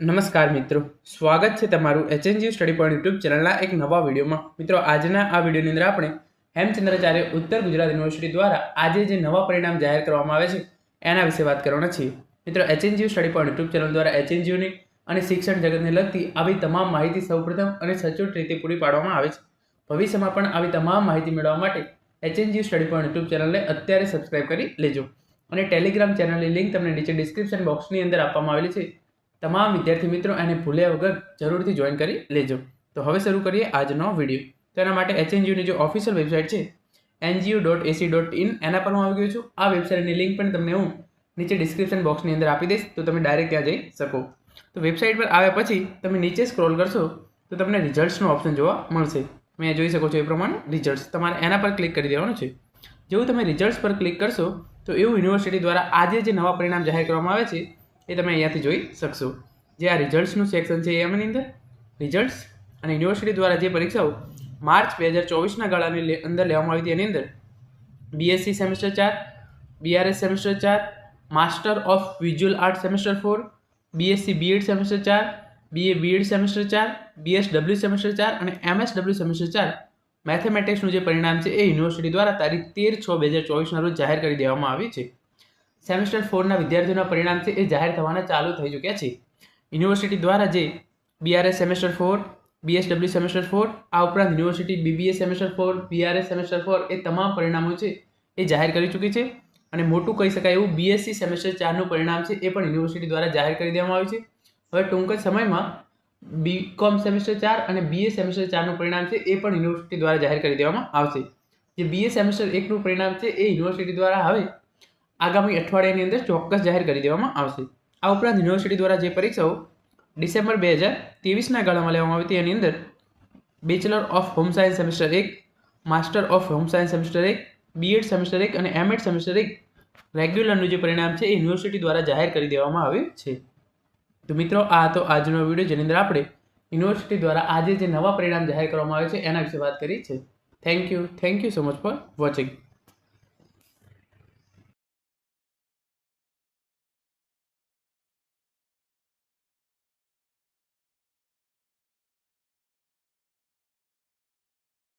નમસ્કાર મિત્રો. સ્વાગત છે તમારું એચએનજી સ્ટડી પોઈન્ટ યુટ્યુબ ચેનલના એક નવા વિડીયોમાં. મિત્રો, આજના આ વિડીયોની અંદર આપણે હેમચંદ્રાચાર્ય ઉત્તર ગુજરાત યુનિવર્સિટી દ્વારા આજે જે નવા પરિણામ જાહેર કરવામાં આવે છે, એના વિશે વાત કરવાના છીએ. મિત્રો HNGU study point YouTube channel દ્વારા એચએનજીયુની અને શિક્ષણ જગતને લગતી આવી તમામ માહિતી સૌપ્રથમ અને સચોટ રીતે પૂરી પાડવામાં આવે છે. ભવિષ્યમાં પણ આવી તમામ માહિતી મેળવવા માટે એચએનજીયુ સ્ટડી પોઈન્ટ યુટ્યુબ ચેનલને અત્યારે સબસ્ક્રાઇબ કરી લેજો. અને ટેલિગ્રામ ચેનલની લિંક તમને નીચે ડિસ્ક્રિપ્શન બોક્સની અંદર આપવામાં આવેલી છે. તમામ વિદ્યાર્થી મિત્રો એને ભૂલ્યા વગર જરૂરથી જોઈન કરી લેજો. તો હવે શરૂ કરીએ આજનો વીડિયો તો એના માટે એચએનજીયુની જે ઓફિશિયલ વેબસાઇટ છે NGU dot AC dot in એના પર હું આવી ગયો છું. આ વેબસાઇટની લિંક પણ તમને હું નીચે ડિસ્ક્રિપ્શન બોક્સની અંદર આપી દઈશ. તો તમે ડાયરેક્ટ ત્યાં જઈ શકો. તો વેબસાઇટ પર આવ્યા પછી તમે નીચે સ્ક્રોલ કરશો, તો તમને રિઝલ્ટ્સનો ઓપ્શન જોવા મળશે. મેં જોઈ શકો છો એ પ્રમાણે રિઝલ્ટ્સ તમારે એના પર ક્લિક કરી દેવાનું છે. જેવું તમે રિઝલ્ટ્સ પર ક્લિક કરશો, તો એવું યુનિવર્સિટી દ્વારા આજે જે નવા પરિણામ જાહેર કરવામાં આવે છે એ તમે અહીંયાથી જોઈ શકશો. જે આ રિઝલ્ટ્સનું સેક્શન છે એમની અંદર. રિઝલ્ટ્સ અને યુનિવર્સિટી દ્વારા જે પરીક્ષાઓ માર્ચ બે હજાર ચોવીસના ગાળાની અંદર લેવામાં આવી હતી એની અંદર. બીએસસી સેમેસ્ટર ચાર બીઆરએસ સેમેસ્ટર ચાર master of visual art semester four BSc BEd semester ચાર બીએ બીએડ સેમેસ્ટર ચાર બીએસ ડબલ્યુ સેમેસ્ટર ચાર અને એમએસ ડબલ્યુ સેમેસ્ટર ચાર. મેથેમેટિક્સનું જે પરિણામ છે એ યુનિવર્સિટી દ્વારા તારીખ તેર છ બે હજાર ચોવીસના રોજ જાહેર કરી દેવામાં આવી છે. સેમેસ્ટર ફોરના વિદ્યાર્થીઓના પરિણામ એ જાહેર થવાના ચાલુ થઈ ચૂક્યા છે. યુનિવર્સિટી દ્વારા જે BRS semester four BSW semester four આ ઉપરાંત university BBA semester four BRS semester four એ તમામ પરિણામો છે એ જાહેર કરી ચૂકી છે. અને મોટું કહી શકાય એવું બીએસસી સેમેસ્ટર ચારનું પરિણામ છે એ પણ યુનિવર્સિટી દ્વારા જાહેર કરી દેવામાં આવ્યું છે. હવે ટૂંક જ સમયમાં બી કોમ સેમેસ્ટર ચાર અને બીએ સેમેસ્ટર ચારનું પરિણામ છે એ પણ યુનિવર્સિટી દ્વારા જાહેર કરી દેવામાં આવશે. જે બીએ સેમેસ્ટર એકનું પરિણામ છે એ યુનિવર્સિટી દ્વારા હવે આગામી અઠવાડિયાની અંદર ચોક્કસ જાહેર કરી દેવામાં આવશે. આ ઉપરાંત યુનિવર્સિટી દ્વારા જે પરીક્ષાઓ ડિસેમ્બર બે હજાર ત્રેવીસના ગાળામાં લેવામાં આવી હતી, એની અંદર bachelor of home science semester એક master of home science semester એક બીએડ સેમેસ્ટર એક અને એમએડ સેમેસ્ટર એક રેગ્યુલરનું જે પરિણામ છે એ યુનિવર્સિટી દ્વારા જાહેર કરી દેવામાં આવ્યું છે. તો મિત્રો, આ હતો આજનો વીડિયો જેની અંદર આપણે યુનિવર્સિટી દ્વારા આજે જે નવા પરિણામ જાહેર કરવામાં આવે છે, એના વિશે વાત કરી છે. Thank you thank you so much for watching